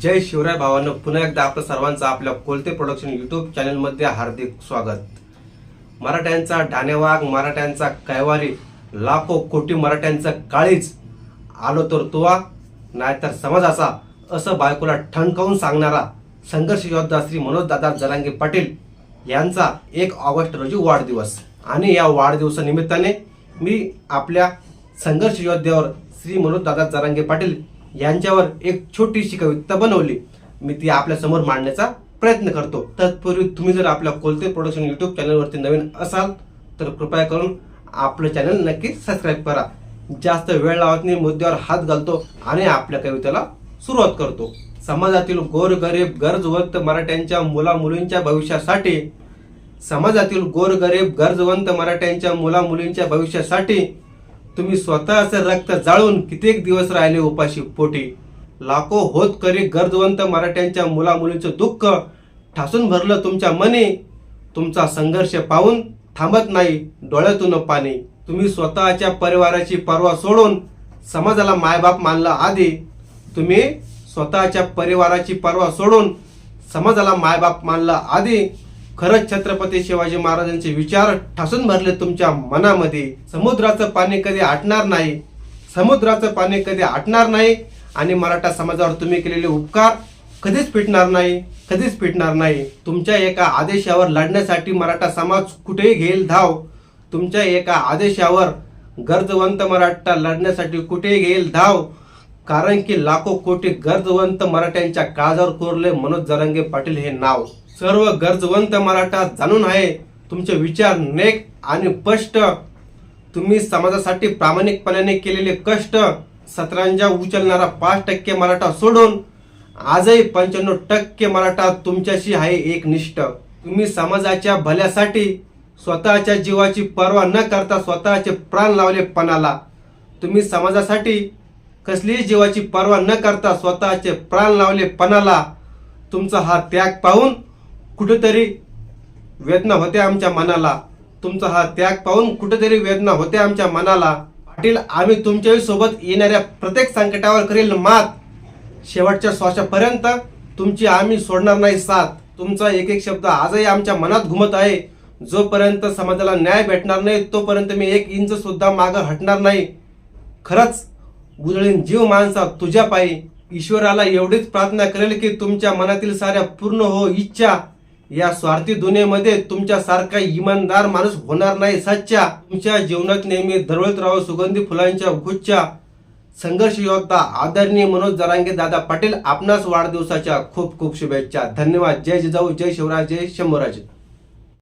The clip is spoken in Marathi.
जय शिवराय भावानं पुन्हा एकदा आपलं सर्वांचं आपल्या कोलते प्रोडक्शन युट्यूब चॅनलमध्ये हार्दिक स्वागत. मराठ्यांचा ढाणेवाग मराठ्यांचा कैवारी लाखो कोटी मराठ्यांचा काळीच आलो तर तुवा नाहीतर समाजाचा असं बायकोला ठणकावून सांगणारा संघर्ष योद्धा श्री मनोज दादा जरांगे पाटील यांचा एक ऑगस्ट रोजी वाढदिवस. आणि या वाढदिवसानिमित्ताने मी आपल्या संघर्ष योद्ध्यावर श्री मनोज दादा जरांगे पाटील यांच्यावर एक छोटीशी कविता बनवली. मी ती आपल्यासमोर मांडण्याचा प्रयत्न करतो. तत्पूर्वी तुम्ही जर आपल्या कोलते प्रोडक्शन युट्यूब चॅनलवरती नवीन असाल तर कृपया करून आपलं चॅनल नक्की सबस्क्राईब करा. जास्त वेळ लावत नाही मुद्द्यावर हात घालतो आणि आपल्या कवितेला सुरुवात करतो. समाजातील गोरगरीब गरजवंत मराठ्यांच्या मुला मुलींच्या भविष्यासाठी समाजातील गोरगरीब गरजवंत मराठ्यांच्या मुला मुलींच्या भविष्यासाठी तुम्ही स्वतःचं रक्त जाळून कित्येक दिवस राहिले उपाशी पोटी. लाखो होत करी गरजवंत मराठ्यांच्या मुलामुलीचं दुःख ठासून भरलं तुमच्या मनी. तुमचा संघर्ष पाहून थांबत नाही डोळ्यातून पाणी. तुम्ही स्वतःच्या परिवाराची पर्वा सोडून समाजाला मायबाप मानला आधी. तुम्ही स्वतःच्या परिवाराची पर्वा सोडून समाजाला मायबाप मानला आधी. खरंच छत्रपती शिवाजी महाराजांचे विचार ठासून भरले तुमच्या मनामध्ये. समुद्राचं पाणी कधी आटणार नाही. समुद्राचं पाणी कधी आटणार नाही. आणि मराठा समाजावर तुम्ही केलेले उपकार कधीच पिटणार नाही कधीच पिटणार नाही. तुमच्या एका आदेशावर लढण्यासाठी मराठा समाज कुठेही घेईल धाव. तुमच्या एका आदेशावर गरजवंत मराठा लढण्यासाठी कुठेही घेईल धाव. कारण की लाखो कोटी गरजवंत मराठ्यांच्या काळजावर कोरले मनोज जरांगे पाटील हे नाव. सर्व गरजवंत मराठा जाणून आहे. तुमचे विचार नेक आणि स्पष्ट. तुम्ही समाजासाठी प्रामाणिकपणाने केलेले कष्ट सतरांजा उचलणारा पाच टक्के मराठा सोडून आजही पंच्याण्णव टक्के मराठा तुमच्याशी आहे एक निष्ठ तुम्ही समाजाच्या भल्यासाठी स्वतःच्या जीवाची पर्वा न करता स्वतःचे प्राण लावले पणाला. तुम्ही समाजासाठी कसलीही जीवाची पर्वा न करता स्वतःचे प्राण लावले पणाला. तुमचा हा त्याग पाहून कुठेतरी वेदना होते आमच्या मनाला. तुमचा हा त्याग पाहून कुठेतरी वेदना होते आमच्या मनाला. पाटील आम्ही तुमच्याही सोबत येणाऱ्या प्रत्येक संकटावर करील मात. शेवटच्या श्वासापर्यंत तुमची आम्ही सोडणार नाही साथ. तुमचा एक एक शब्द आजही आमच्या मनात घुमत आहे. जोपर्यंत समाजाला न्याय भेटणार नाही तोपर्यंत मी एक इंच सुद्धा मागं हटणार नाही. खरंच उजळीन जीव माणसा तुझ्या पायी ईश्वराला एवढीच प्रार्थना करेल की तुमच्या मनातील साऱ्या पूर्ण हो इच्छा या स्वार्थी दुनियेमध्ये तुमच्यासारखा इमानदार माणूस होणार नाही. सच्चा तुमच्या जीवनात नेहमी दरवळत राहो. सुगंधी फुलांच्या गुच्छा संघर्ष योद्धा आदरणीय मनोज जरांगे दादा पाटील आपणास वाढदिवसाच्या खूप खूप शुभेच्छा. धन्यवाद. जय जिजाऊ. जय शिवराज. जय शंभूराज.